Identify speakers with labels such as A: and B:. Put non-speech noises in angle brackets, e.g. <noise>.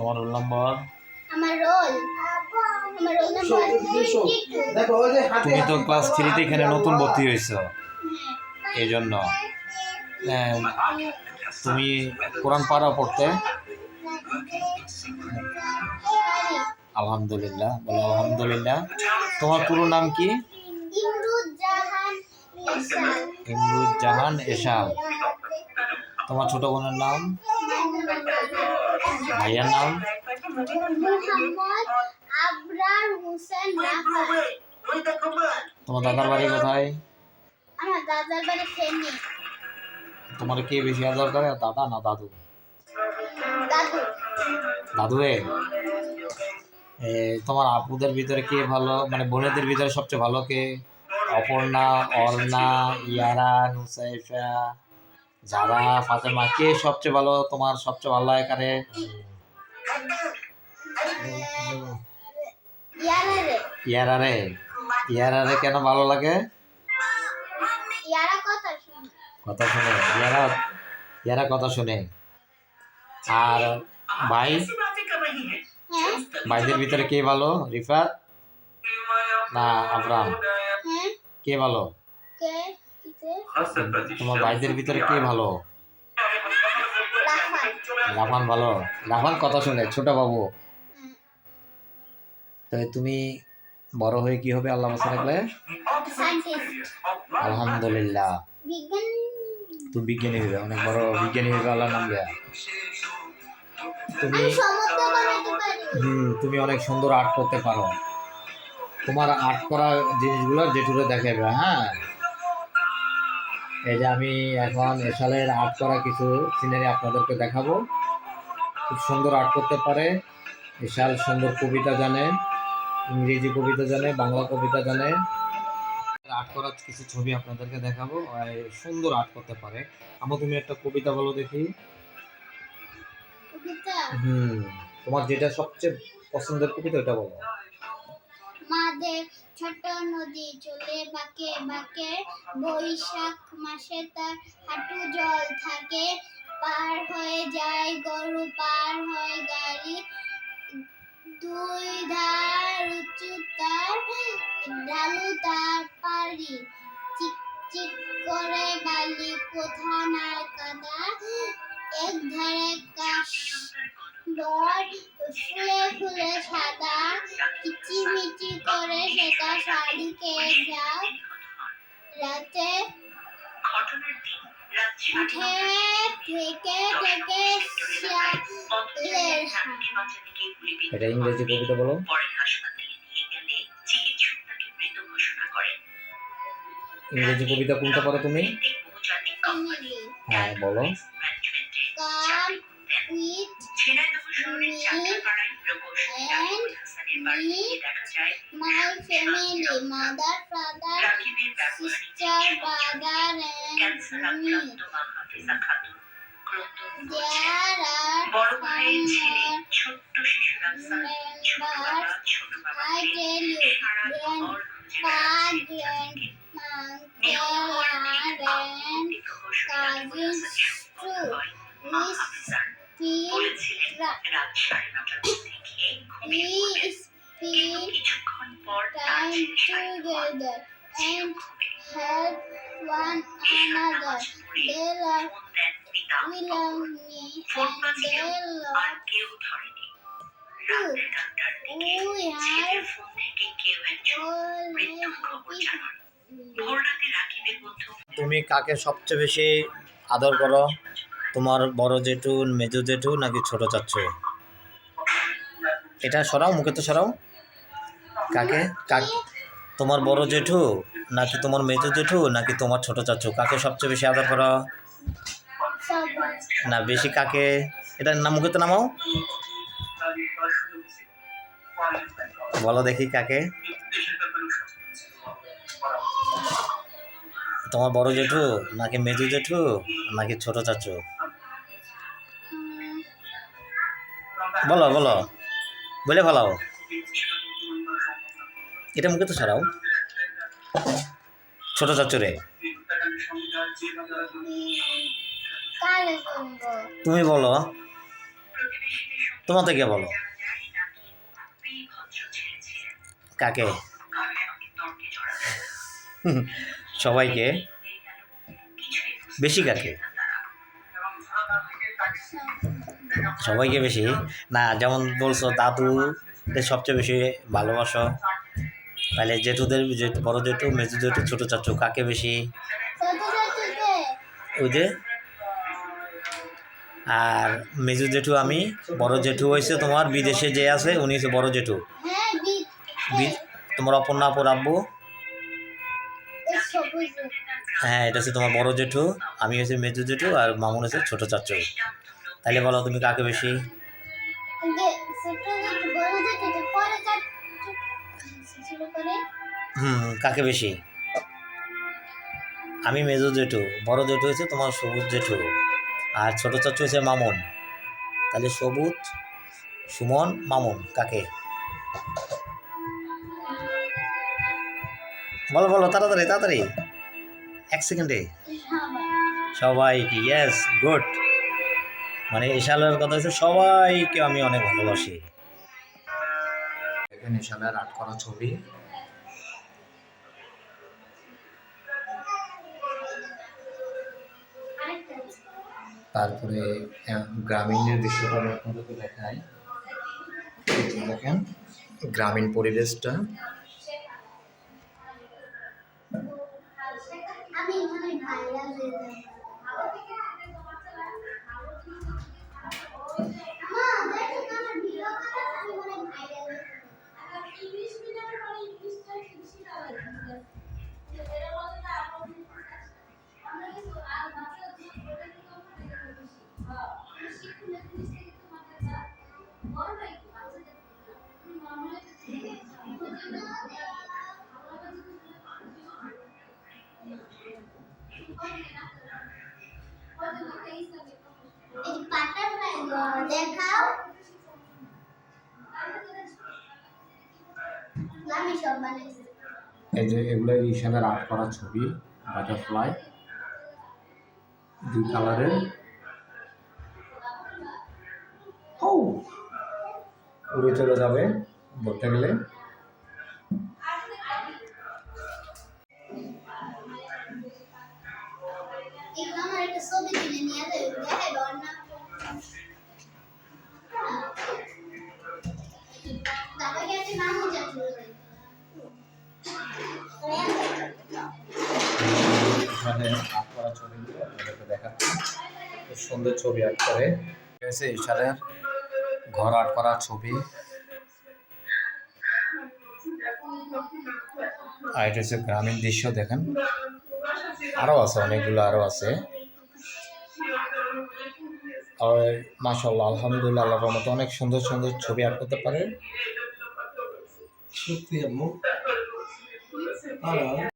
A: তোমার roll number?
B: আমার roll. আমার রোল নাম্বার
C: দেখো ওই যে হাতে
A: তুমি তো ক্লাস থ্রিতে এখানে নতুন ভর্তি হয়েছো।
B: হ্যাঁ।
A: এই জন্য হ্যাঁ, তুমি কোরআন পাড়া পড়তে? আলহামদুলিল্লাহ বলো আলহামদুলিল্লাহ। তোমার পুরো নাম কি?
B: ইহসান
A: ইমরুজ্জাহান এশাল তোমার ছোট বোনের নাম? ভাইয়ার নাম? তোমার দাদার বাড়ি কোথায়? তোমার কে বেশি আদর করে দাদা না দাদু?
B: দাদু
A: দাদু এ, তোমার আপুদের ভিতরে কে ভালো মানে বোনেদের ভিতরে সবচেয়ে ভালো কে? অপর্ণা অর্ণা ইয়ারা নুসাইফা যারা ফাতেমা, কে সবচেয়ে ভালো? তোমার সবচেয়ে ভালো লাগে কারে?
B: ইয়ারা রে।
A: ইয়ারা রে ইয়ারা রে কেন ভালো লাগে?
B: কথা শুনে।
A: ইয়ারা ইয়ারা কথা শুনে। আর ভাই? ভাইদের ভিতরে কে ভালো? রিফাত? না, আবরাম। কে ভালো? তোমার ভাইদের ভিতরে কে ভালো?
B: রাফান
A: রাফান ভালো? রাফান কথা শুনে ছোট বাবু।
B: হ্যাঁ।
A: তো তুমি বড় হয়ে কি হবে আল্লাহ মাসা রাখলে আলহামদুলিল্লাহ। তুমি বিজ্ঞানী হবে অনেক বড় বিজ্ঞানী হবে আল্লাহ নাম। দেয়া তুমি হুম তুমি অনেক সুন্দর আর্ট করতে পারো। তোমার আর্ট করা জিনিসগুলো জেঠুরে দেখাবে হ্যাঁ? এই যে আমি এখন এসালের আর্ট করা কিছু সিনারি আপনাদেরকে দেখাবো। খুব সুন্দর আর্ট করতে পারে। এসাল সুন্দর কবিতা জানে ইংরেজি কবিতা জানে বাংলা কবিতা জানে। আর্ট করার কিছু ছবি আপনাদেরকে দেখাবো। আর সুন্দর আর্ট করতে পারে। আমার তুমি একটা কবিতা বলো দেখি। হুম তোমার যেটা সবচেয়ে পছন্দের কবিতা ওটা বলো।
B: মাদের ছোট নদী চলে বাঁকে বাঁকে, বৈশাখ মাসে তার হাঁটু জল থাকে। পার হয়ে যায় গরু, পার হয় গাড়ি। দুই ধার উঁচু তার ঢালু তার পারি চিক চিক করে বালি, কোথা না কাদা। এক ধারে কাশ বর ফুলে ফুলে সাদা কিচিমিচি করে সেটা শাড়িকে যাও রাতে উঠে থেকে থেকে
A: এটা ইংরেজি কবিতা বলো। ইংরেজি কবিতা কোনটা পারো তুমি? হ্যাঁ বলো।
B: My family mother father sister brother and me there আর
D: বড় ভাইয়ের ছেলে ছোট্ট শিশু রাফসান ছোটবেলা
B: I tell you,
D: Sara
B: grandpa,
A: তুমি কাকে সবচেয়ে বেশি আদর করো? তোমার বড় জেঠু মেজো জেঠু নাকি ছোট চাচ্ছু এটা সরাও, মুখে তো সরাও। কাকে? কাক তোমার বড় জেঠু নাকি তোমার মেজো জেঠু নাকি তোমার ছোট চাচ্ছু কাকে সবচেয়ে বেশি আদর করো? না, বেশি কাকে? এটা না, মুখে তো নামাও। বলো দেখি কাকে। তোমার বড় জেঠু নাকি মেজো জেঠু নাকি ছোট চাচু বলো বলো। বলে ফেলাও। এটা মুখে তো সরাও। ছোট চাচু রে
B: কারে বলব
A: তুমি বলো। তোমার থেকে বলো? কাকে? <laughs> সবাইকে। বেশি কাকে? সবাইকে বেশি। না, যেমন বলছো, দাদুদের সবচেয়ে বেশি ভালোবাসো। তাহলে জেঠুদের, জেঠু, বড় জেঠু, মেজু জেঠু, ছোটো চাচু, কাকে বেশি? ওই যে? আর মেজু জেঠু আমি, বড় জেঠু হয়েছে তোমার, বিদেশে যে আছে, উনি হচ্ছে বড় জেঠু। তোমার অপর্ণা অপর আব্বু। হ্যাঁ এটা হচ্ছে তোমার বড় জেঠু, আমি হচ্ছে মেজু জেঠু, আর মামুন হচ্ছে ছোটো চাচু। তাহলে বলো তুমি কাকে বেশি? হুম কাকে বেশি? আমি মেজু জেঠু বড় জেঠু হয়েছে তোমার সবুজ জেঠু আর ছোটো চাচু হয়েছে মামুন। তাহলে সবুজ সুমন মামুন কাকে? বলো বলো তাড়াতাড়ি তাড়াতাড়ি। এক সেকেন্ডে।
B: সবাই।
A: কি ইয়েস গুড মানে ইশালের কথা হচ্ছে সবাইকে আমি অনেক ভালোবাসি। এখানে ইশালের আর্ট করা ছবি। তারপরে গ্রামীণের দৃশ্যটা আমি আপনাদেরকে দেখাই। দেখেন গ্রামীণ পরিবেশটা।
B: আমি এখানে ভাইরাল হয়ে এই
A: যে এগুলো ইশালের আর্ট করা ছবি, বাটারফ্লাই, দুই কালারের। ও, উড়ে চলে যাবে বলতে গেলে। আর্ট করা ছবিগুলো আপনাদেরকে দেখাচ্ছি। খুব সুন্দর ছবি আর্ট করে ইশালের ঘর আর্ট করা ছবি। আর এটা হচ্ছে গ্রামীণ দৃশ্য, দেখেন। আরও আছে, অনেকগুলো আরও আছে। আর মাশাল্লাহ আলহামদুলিল্লাহ আল্লাহর রহমত অনেক সুন্দর সুন্দর ছবি আর্ট করতে পারেন
C: সত্যি আম্মু।